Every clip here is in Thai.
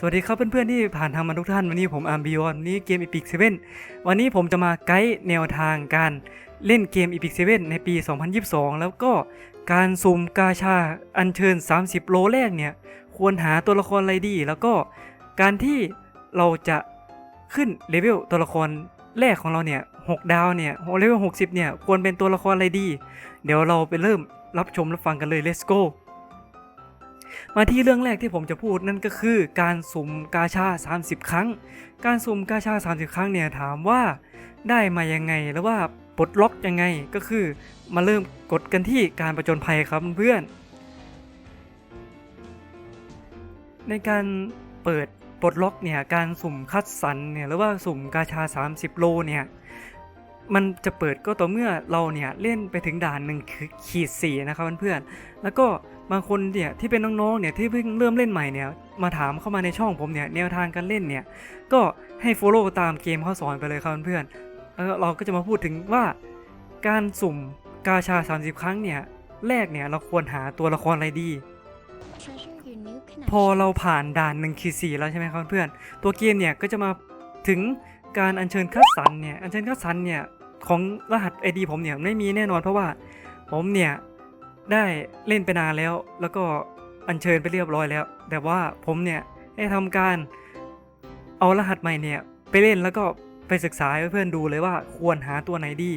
สวัสดีครับเพื่อนๆที่ผ่านทางมาทุกท่านวันนี้ผมอาร์มบิยอนนี่เกม Epic 7วันนี้ผมจะมาไกด์แนวทางการเล่นเกม Epic 7ในปี 2022 แล้วก็การสุ่มกาชาอัญเชิญ 30 โลแรกเนี่ย ควรหาตัวละครอะไรดี แล้วก็การที่เราจะขึ้นเลเวลตัวละครแรกของเราเนี่ย 6 ดาวเนี่ยเลเวล 60 เนี่ย ควรเป็นตัวละครอะไรดี เดี๋ยวเราไปเริ่มรับชมรับฟังกันเลย let's go มาที่เรื่องแรกที่ผมจะพูดนั่นก็คือการสุ่มกาชา 30 ครั้ง การสุ่มกาชา 30 ครั้งเนี่ยถามว่าได้มายังไงแล้วว่าปลดล็อกยังไงก็คือมาเริ่มกดกันที่การประจนภัยครับเพื่อน ในการเปิดปลดล็อกเนี่ยการสุ่มคัดสรรเนี่ยหรือว่าสุ่มกาชา 30 โลเนี่ย มันจะเปิดก็ต่อเมื่อเราเนี่ยเล่นไปถึงด่านหนึ่งคือขีดสี่นะครับเพื่อนๆแล้วก็บางคนเนี่ยที่เป็นน้องๆเนี่ยที่เพิ่งเริ่มเล่นใหม่เนี่ยมาถามเข้ามาในช่องผมเนี่ยแนวทางการเล่นเนี่ยก็ให้ follow ตามเกมเขาสอนไปเลยครับเพื่อนๆแล้วเราก็จะมาพูดถึงว่าการสุ่มกาชา 30 ครั้งเนี่ยแรกเนี่ยเราควรหาตัวละครอะไรดี พอเราผ่านด่านหนึ่งขีดสี่แล้วใช่ไหมครับเพื่อนตัวเกมเนี่ยก็จะมาถึงการอัญเชิญคัดสรรเนี่ยอัญเชิญคัดสรรเนี่ย ของรหัส ID ผมเนี่ยไม่มีแน่นอนเพราะว่าผมเนี่ยได้เล่นไปนานแล้ว แล้วก็อัญเชิญไปเรียบร้อยแล้ว แต่ว่าผมเนี่ยได้ทำการเอารหัสใหม่เนี่ยไปเล่นแล้วก็ไปศึกษาให้เพื่อนดูเลยว่าควรหาตัวไหนดี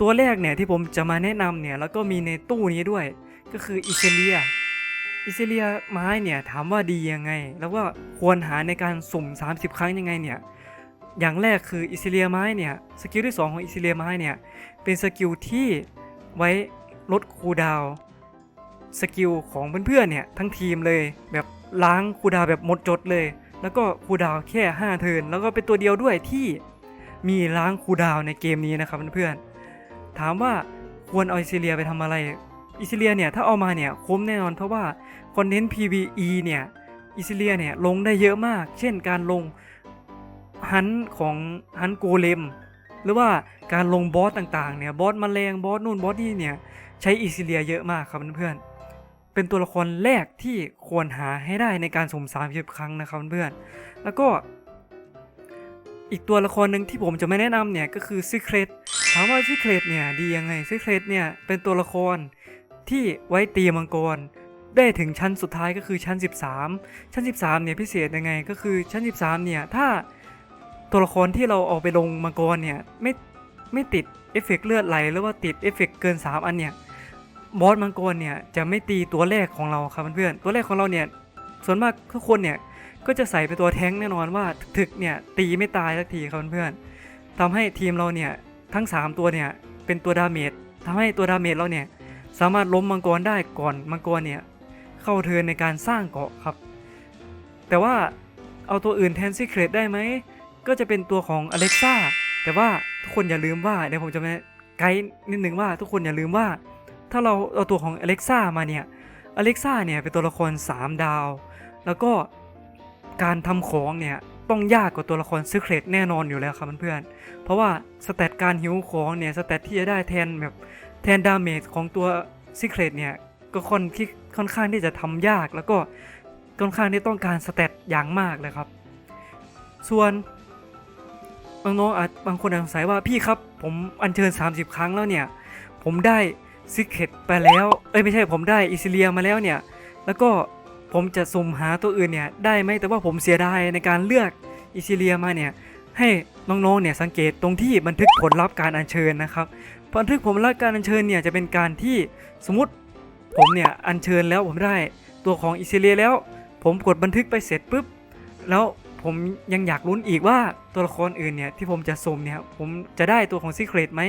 ตัวแรกเนี่ยที่ผมจะมาแนะนำเนี่ยแล้วก็มีในตู้นี้ด้วย ก็คืออิเซเลียอิเซเลียไม้เนี่ยถามว่าดียังไง แล้วว่าควรหาในการสุ่ม 30 ครั้งยังไงเนี่ย อย่างแรกคืออิเซเลียไม้เนี่ยสกิลที่ 2 ของอิเซเลียไม้เนี่ยเป็นสกิลที่ไว้ลดคูดาวสกิลของเพื่อนๆเนี่ยทั้งทีมเลยแบบล้างคูดาวแบบหมดจดเลย แล้วก็คูดาวแค่ 5 เทิร์นแล้วก็เป็นตัวเดียวด้วยที่มีล้างคูดาวในเกมนี้นะครับเพื่อนๆถามว่าควรเอาอิเซเลียไปทำอะไรอิซิเลียเนี่ยถ้าเอามาเนี่ยคุ้มแน่นอนเพราะว่าคอนเทนต์ PVE เนี่ยอิซิเลียเนี่ยลงได้เยอะมาก เช่นการลง ฮันของฮันโกเลม หรือว่าการลงบอสต่างๆเนี่ยบอสมแมลงบอสนู่นบอสนี่เนี่ยใช้อิซิเลียเยอะมากครับเพื่อนๆเป็นตัวละครแรกที่ควรหาให้ได้ในการสุ่ม30ครั้งนะครับเพื่อนๆแล้วก็อีกตัวละครหนึ่งที่ผมจะไม่แนะนำเนี่ยก็คือซิเครตถามว่าซิเครตเนี่ยดียังไงซิเครตเนี่ยเป็นตัวละครที่ไว้ตีมังกร ได้ถึงชั้นสุดท้ายก็คือชั้น 13 ชั้น 13เนี่ยพิเศษยังไงก็คือชั้น 13เนี่ยถ้า ตัวละครที่เราเอาไปลงมังกรเนี่ยไม่ไม่ติดเอฟเฟกต์เลือดไหลหรือว่าติดเอฟเฟกต์เกิน 3 อันเนี่ยบอสมังกรเนี่ยจะไม่ตีตัวแรกของเราครับเพื่อนๆตัวแรกของเราเนี่ยส่วนมากทุกคนเนี่ยก็จะใส่ไปตัวแท้งแน่นอนว่าถึกเนี่ยตีไม่ตายสักทีครับเพื่อนๆทำให้ทีมเราเนี่ยทั้ง 3 ตัวเนี่ยเป็นตัวดาเมจทำให้ตัวดาเมจเราเนี่ยสามารถล้มมังกรได้ก่อนมังกรเนี่ยเข้าเทินในการสร้างเกาะครับ แต่ว่าเอาตัวอื่นแทนซิเครตได้ไหม ก็จะเป็นตัวของอเล็กซ่าแต่ว่าทุกคนอย่าลืมว่าเดี๋ยวผมจะมาไกด์นิดนึงว่าทุกคนอย่าลืมว่า ถ้าเราเอาตัวของอเล็กซ่ามาเนี่ยอเล็กซ่าเนี่ยเป็นตัวละคร 3 ดาว แล้วก็การทำของเนี่ยต้องยากกว่าตัวละครซิเครตแน่นอนอยู่แล้วครับเพื่อนๆเพราะว่าสเตตการหิวของเนี่ยสเตตที่จะได้แทนแบบแทนดาเมจของตัวซิเครตเนี่ยก็ค่อนที่ค่อนข้างที่จะทำยากแล้วก็ค่อนข้างที่ต้องการสเตตอย่างมากเลยครับ ส่วน บางน้องอาจบางคนอาจสงสัยว่าพี่ครับ ผมอัญเชิญ 30 ครั้งแล้วเนี่ย ผมได้ซิกเครตไปแล้ว เอ้ยไม่ใช่ผมได้อิซิเลียมาแล้วเนี่ย แล้วก็ผมจะสุ่มหาตัวอื่นเนี่ยได้ไหมแต่ว่าผมเสียดายในการเลือกอิซิเลียมาเนี่ยให้น้องๆเนี่ยสังเกตตรงที่บันทึกผลลัพธ์การอัญเชิญนะครับบันทึกผมและการอัญเชิญเนี่ยจะเป็นการที่สมมติผมเนี่ยอัญเชิญแล้วผมได้ตัวของอิซิเลียแล้ว ผมกดบันทึกไปเสร็จปุ๊บแล้ว ผมยังอยากลุ้นอีกว่าตัวละครอื่นเนี่ยที่ผมจะสุ่มเนี่ยผมจะได้ตัวของซีเครตไหม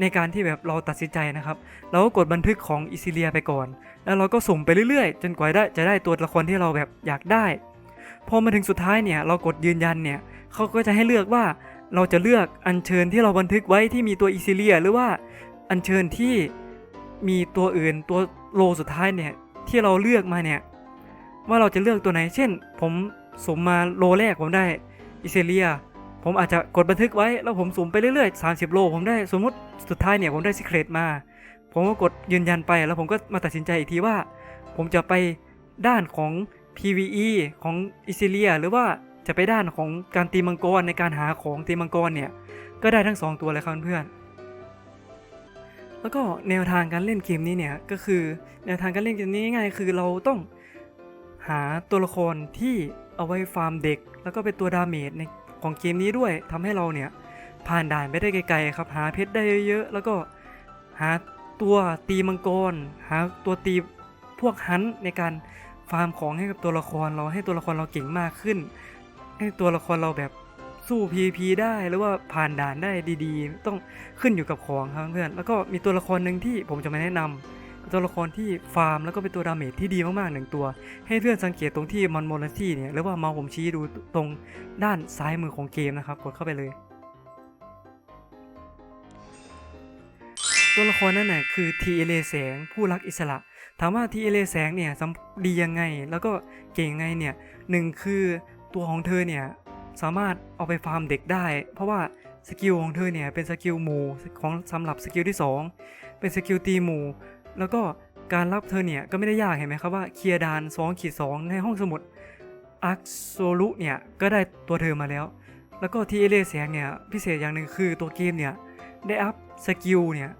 ในการที่แบบเราตัดสินใจนะครับเราก็กดบันทึกของอิซิเลียไปก่อน แล้วเราก็สุ่มไปเรื่อยๆ จนกว่าจะได้ตัวละครที่เราแบบอยากได้พอมาถึงสุดท้ายเนี่ยเรากดยืนยันเนี่ยเขาก็จะให้เลือกว่าเราจะเลือกอัญเชิญที่เราบันทึกไว้ที่มีตัวอิซิเลีย หรือว่าอัญเชิญที่มีตัวอื่นตัวโลสุดท้ายเนี่ยที่เราเลือกมาเนี่ยว่าเราจะเลือกตัวไหน เช่น ผม สมมาโลแรกผมได้อิซิเลีย ผมอาจจะกดบันทึกไว้ แล้วผมสุ่มไปเรื่อยๆ 30 โล ผมได้สมมติสุดท้ายเนี่ยผมได้ซิเครตมา ผมก็กดยืนยันไปแล้วผมก็มาตัดสินใจอีกทีว่า ผมจะไปด้านของ PVE ของอิซิเลีย หรือว่าจะไปด้านของการตีมังกรในการหาของตีมังกรเนี่ยก็ได้ทั้ง 2 ตัวเลยครับเพื่อนแล้วก็แนวทางการเล่นเกมนี้เนี่ยก็คือแนวทางการเล่นเกมนี้ง่ายคือเราต้อง หาตัวละครที่เอาไว้ฟาร์มเด็ก แล้วก็เป็นตัวดาเมจในของเกมนี้ด้วยทำให้เราเนี่ยผ่านด่านไปได้ไกลๆครับ หาเพชรได้เยอะๆแล้วก็หาตัวตีมังกร หาตัวตีพวกฮันในการฟาร์มของให้กับตัวละครเราให้ตัวละครเราเก่งมากขึ้น ให้ตัวละครเราแบบสู้ PVP ได้หรือว่าผ่านด่านได้ดีๆ ต้องขึ้นอยู่กับของครับเพื่อนแล้วก็มีตัวละครหนึ่งที่ผมจะมาแนะนำเป็น ตัวละครที่ฟาร์มแล้วก็เป็นตัวดาเมจที่ดีมากๆหนึ่งตัว ให้เพื่อนสังเกตตรงที่มอนโมลที่เนี่ยหรือว่าเมาส์ผมชี้ดูตรงด้านซ้ายมือของเกมนะครับ กดเข้าไปเลย ตัวละครนั่นน่ะคือทีเอเลแสงผู้รักอิสระ ถามว่าทีเอเลแสงเนี่ยดียังไง แล้วก็เก่งยังไงเนี่ยหนึ่งคือตัวของเธอเนี่ยสามารถเอาไปฟาร์มเด็กได้ เพราะว่าสกิลของเธอเนี่ยเป็นสกิลหมู่ของสำหรับสกิลที่ 2 เป็นสกิลตีหมู่ แล้วก็การรับเธอเนี่ยก็ไม่ได้ยากเห็นไหมครับว่าเคลียร์ดาน2ขีด2ในห้องสมุดอาร์คโซลุเนี่ยก็ได้ตัวเธอมาแล้ว แล้วก็ทีเอเลแสงเนี่ยพิเศษอย่างหนึ่งคือตัวเกมเนี่ยได้อัพสกิลเนี่ย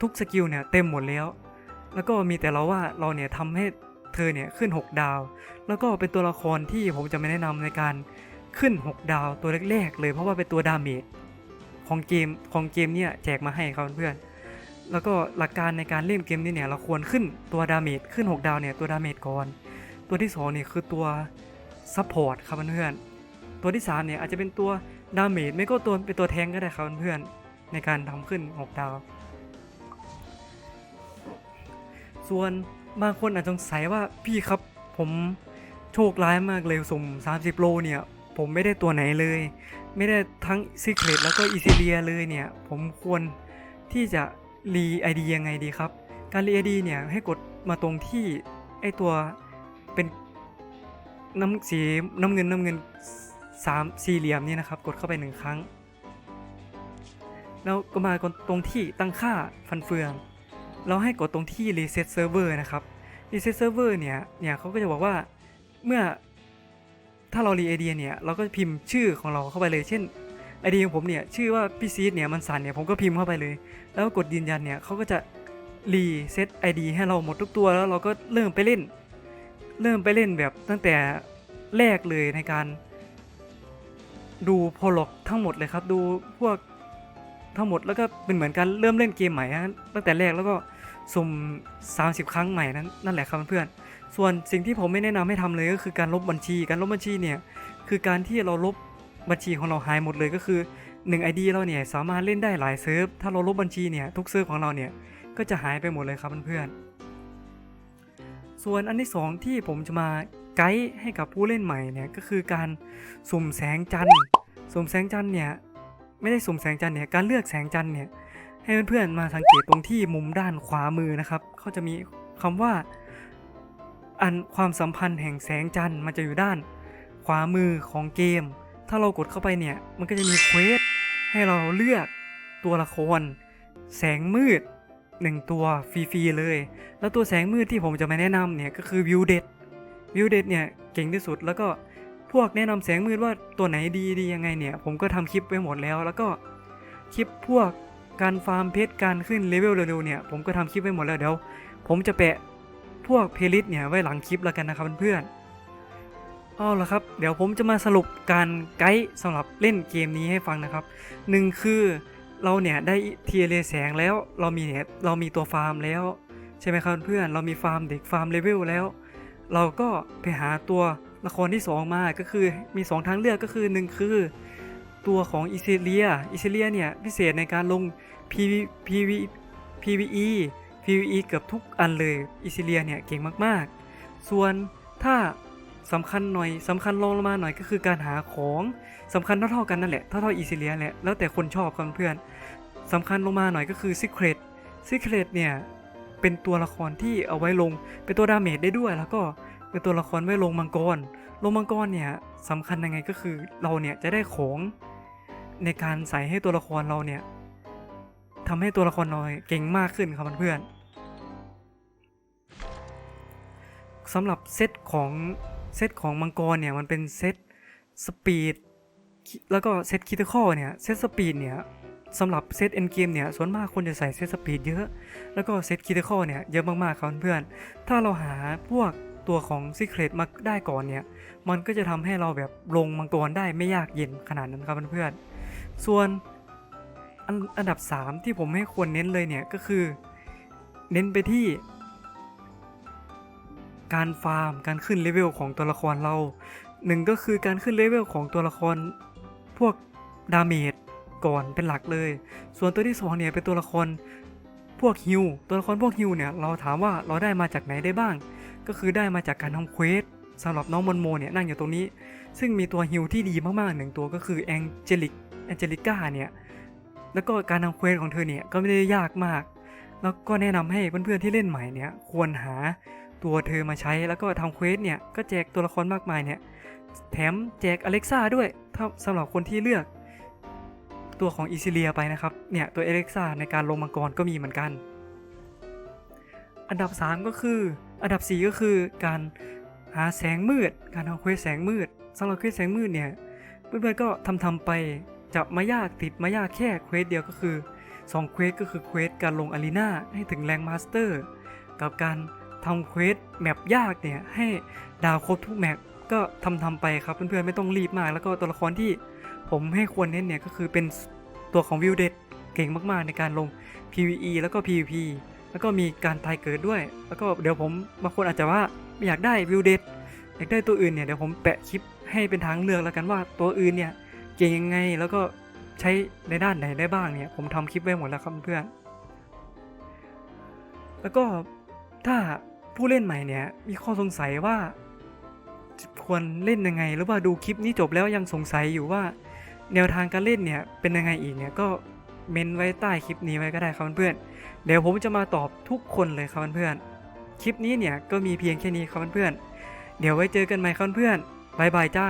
ทุกสกิลเนี่ยเต็มหมดแล้ว แล้วก็มีแต่เราว่าเราเนี่ยทำให้เธอเนี่ยขึ้น 6 ดาว แล้วก็เป็นตัวละครที่ผมจะไม่แนะนำในการขึ้น 6 ดาวตัวแรกๆเลยเพราะว่าเป็นตัวดาเมจของเกมของเกมเนี่ยแจกมาให้ครับเพื่อน แล้วก็หลักการในการเล่นเกมนี้เนี่ยเราควรขึ้นตัวดาเมจขึ้น 6 ดาวเนี่ยตัวดาเมจก่อน ตัวที่2เนี่ยคือตัวซัพพอร์ตครับเพื่อนตัวที่3เนี่ยอาจจะเป็นตัวดาเมจไม่ก็ตัวเป็นตัวแทงก็ได้ครับเพื่อนในการทำขึ้น 6 ดาว ส่วนบางคนอาจจะสงสัยว่าพี่ครับผมโชคร้ายมากเลยสุ่ม 30 โลเนี่ย ผมไม่ได้ตัวไหนเลย ไม่ได้ทั้งซีเครตแล้วก็อีซิเลียเลยเนี่ย ผมควรที่จะ รีไอดียังไงดีครับ การรีไอดีเนี่ยให้กดมาตรงที่ไอตัวเป็นน้ำสีน้ำเงินน้ำเงินสามสี่เหลี่ยมนี่นะครับ กดเข้าไปหนึ่งครั้ง แล้วก็มากดตรงที่ตั้งค่าฟันเฟือง เราให้กดตรงที่ reset server นะครับ reset server เวอร์เนี่ยเนี่ยเขาก็จะบอกว่าเมื่อถ้าเรา re ID เนี่ย เราก็พิมพ์ชื่อของเราเข้าไปเลยเช่น ID ของผมเนี่ยชื่อว่าพี่ซีดเนี่ยมันสั่นเนี่ยผมก็พิมพ์เข้าไปเลย แล้วกดยืนยันเนี่ยเขาก็จะ reset ID ให้เราหมดทุกตัวแล้วเราก็เริ่มไปเล่น เริ่มไปเล่นแบบตั้งแต่แรกเลยในการดูโพล็อกทั้งหมดเลยครับ ดูพวกทั้งหมดแล้วก็เป็นเหมือนการเริ่มเล่นเกมใหม่นะตั้งแต่แรกแล้วก็สุ่ม30 ครั้งใหม่นั้นนั่นแหละครับเพื่อนส่วนสิ่งที่ผมไม่แนะนำให้ทำเลยก็คือการลบบัญชี การลบบัญชีเนี่ยคือการที่เราลบ บัญชีของเราหายหมดเลยก็คือ1 ID เราเนี่ยสามารถเล่นได้หลายเซิร์ฟถ้าเราลบบัญชีเนี่ยทุกเซิร์ฟของเราเนี่ยก็จะหายไปหมดเลยครับเพื่อนๆส่วนอันที่สองที่ผมจะมาไกด์ให้กับผู้เล่นใหม่เนี่ยก็คือการสุ่มแสงจันทร์สุ่มแสงจันทร์เนี่ยไม่ได้สุ่มแสงจันทร์เนี่ยการเลือกแสงจันทร์เนี่ยให้เพื่อนๆมาสังเกตตรงที่มุมด้านขวามือนะครับเขาจะมีคำว่าอันความสัมพันธ์แห่งแสงจันทร์มันจะอยู่ด้านขวามือของเกม ถ้าเรากดเข้าไปเนี่ย มันก็จะมีเควสให้เราเลือกตัวละคร แสงมืดหนึ่งตัวฟรีๆเลย แล้วตัวแสงมืดที่ผมจะมาแนะนำเนี่ยก็คือวิวเด็ดวิวเด็ดเนี่ยเก่งที่สุดแล้วก็พวกแนะนำแสงมืดว่าตัวไหนดีดียังไงเนี่ย ผมก็ทำคลิปไว้หมดแล้ว แล้วก็คลิปพวกการฟาร์มเพชรการขึ้นเลเวลเร็วๆเนี่ยผมก็ทำคลิปไว้หมดแล้วเดี๋ยวผมจะแปะพวกเพลลิสเนี่ยไว้หลังคลิปแล้วกันนะครับเพื่อนๆ เอาละครับ เดี๋ยวผมจะมาสรุปการไกด์สำหรับเล่นเกมนี้ให้ฟังนะครับหนึ่งคือเราเนี่ยได้เทียเลแสงแล้วเรามีเนี่ยเรามีตัวฟาร์มแล้ว ใช่ไหมครับเพื่อนเรามีฟาร์มเด็กฟาร์มเลเวลแล้ว เราก็ไปหาตัวละครที่ 2 มาก็คือมี 2 ทางเลือกก็คือ 1 คือ ตัวของอิซิเลียอิซิเลียเนี่ยพิเศษในการลง PV PV PVE PVE เกือบทุกอันเลยอิซิเลียเนี่ยเก่งมากๆ ส่วนถ้า สำคัญหน่อยสำคัญลงมาหน่อยก็คือการหาของสำคัญเท่าๆกันนั่นแหละเท่าๆอิซิเลียแหละแล้วแต่คนชอบครับเพื่อนสำคัญลงมาหน่อยก็คือ Secret Secret เนี่ยเป็นตัวละครที่เอาไว้ลงเป็นตัวดาเมจได้ด้วยแล้วก็เป็นตัวละครไว้ลงมังกร ลงมังกรเนี่ยสำคัญยังไงก็คือเราเนี่ยจะได้ของในการใส่ให้ตัวละครเราเนี่ยทำให้ตัวละครเราเก่งมากขึ้นครับเพื่อนสำหรับเซตของ เซตของมังกรเนี่ยมันเป็นเซตสปีดแล้วก็เซตคิทคอเนี่ยเซตสปีดเนี่ยสำหรับเซตเอ็นเกมเนี่ยส่วนมากคนจะใส่เซตสปีดเยอะ แล้วก็เซตคิทคอเนี่ยเยอะมากๆครับเพื่อนถ้าเราหาพวกตัวของซีเครตมาได้ก่อนเนี่ย มันก็จะทำให้เราแบบลงมังกรได้ไม่ยากเย็นขนาดนั้นครับเพื่อนๆส่วนอันอันดับ 3 ที่ผมให้ควรเน้นเลยเนี่ยก็คือ เน้นไปที่ การฟาร์ม การขึ้นเลเวลของตัวละครเราหนึ่งก็คือการขึ้นเลเวลของตัวละครพวกดาเมจก่อนเป็นหลักเลย ส่วนตัวที่สองเนี่ยเป็นตัวละครพวกฮิวตัวละครพวกฮิวเนี่ยเราถามว่าเราได้มาจากไหนได้บ้าง ก็คือได้มาจากการทำเควสสำหรับน้องมอนโมเนี่ยนั่งอยู่ตรงนี้ ซึ่งมีตัวฮิวที่ดีมากๆหนึ่งตัวก็คือแองเจลิกแองเจลิก้าเนี่ยแล้วก็การทำเควสของเธอเนี่ยก็ไม่ได้ยากมาก แล้วก็แนะนำให้เพื่อนๆที่เล่นใหม่เนี่ยควรหา ตัวเธอมาใช้แล้วก็ทำเควสเนี่ย ก็แจกตัวละครมากมายเนี่ย แถมแจกอเล็กซ่าด้วยถ้าสำหรับคนที่เลือก ตัวของอีซิเลียไปนะครับ เนี่ยตัวอเล็กซ่าในการลงมังกรก็มีเหมือนกัน อันดับ 3 ก็คือ อันดับ 4 ก็คือการหาแสงมืด การทำเควสแสงมืดสำหรับเควสแสงมืดเนี่ยเพื่อนๆก็ทำทำไปจับมายากติดมายากแค่เควสเดียวก็คือ2เควสก็คือเควสการลงอารีนาให้ถึงแรงมาสเตอร์ กับการ ทำเควสแมปยากเนี่ยให้ดาวครบทุกแมปก็ทำทำไปครับเพื่อนๆไม่ต้องรีบมาก แล้วก็ตัวละครที่ผมให้ควรเน้นเนี่ยก็คือเป็นตัวของวิวเดดเก่งมากๆในการลง PVE แล้วก็ PVP แล้วก็มีการตายเกิดด้วย แล้วก็เดี๋ยวผมบางคนอาจจะว่าไม่อยากได้วิวเดดอยากได้ตัวอื่นเนี่ยเดี๋ยวผมแปะคลิปให้เป็นทางเลือกแล้วกันว่าตัวอื่นเนี่ยเก่งยังไงแล้วก็ใช้ในด้านไหนได้บ้างเนี่ยผมทำคลิปไว้หมดแล้วครับเพื่อนแล้วก็ถ้า ผู้เล่นใหม่เนี่ยมีข้อสงสัยว่าควรเล่นยังไง หรือว่าดูคลิปนี้จบแล้วยังสงสัยอยู่ว่า แนวทางการเล่นเนี่ยเป็นยังไงอีกเนี่ยก็เมนไว้ใต้คลิปนี้ไว้ก็ได้ครับเพื่อนเดี๋ยวผมจะมาตอบทุกคนเลยครับเพื่อนคลิปนี้เนี่ยก็มีเพียงแค่นี้ครับเพื่อนเดี๋ยวไว้เจอกันใหม่ครับเพื่อนบายบายจ้า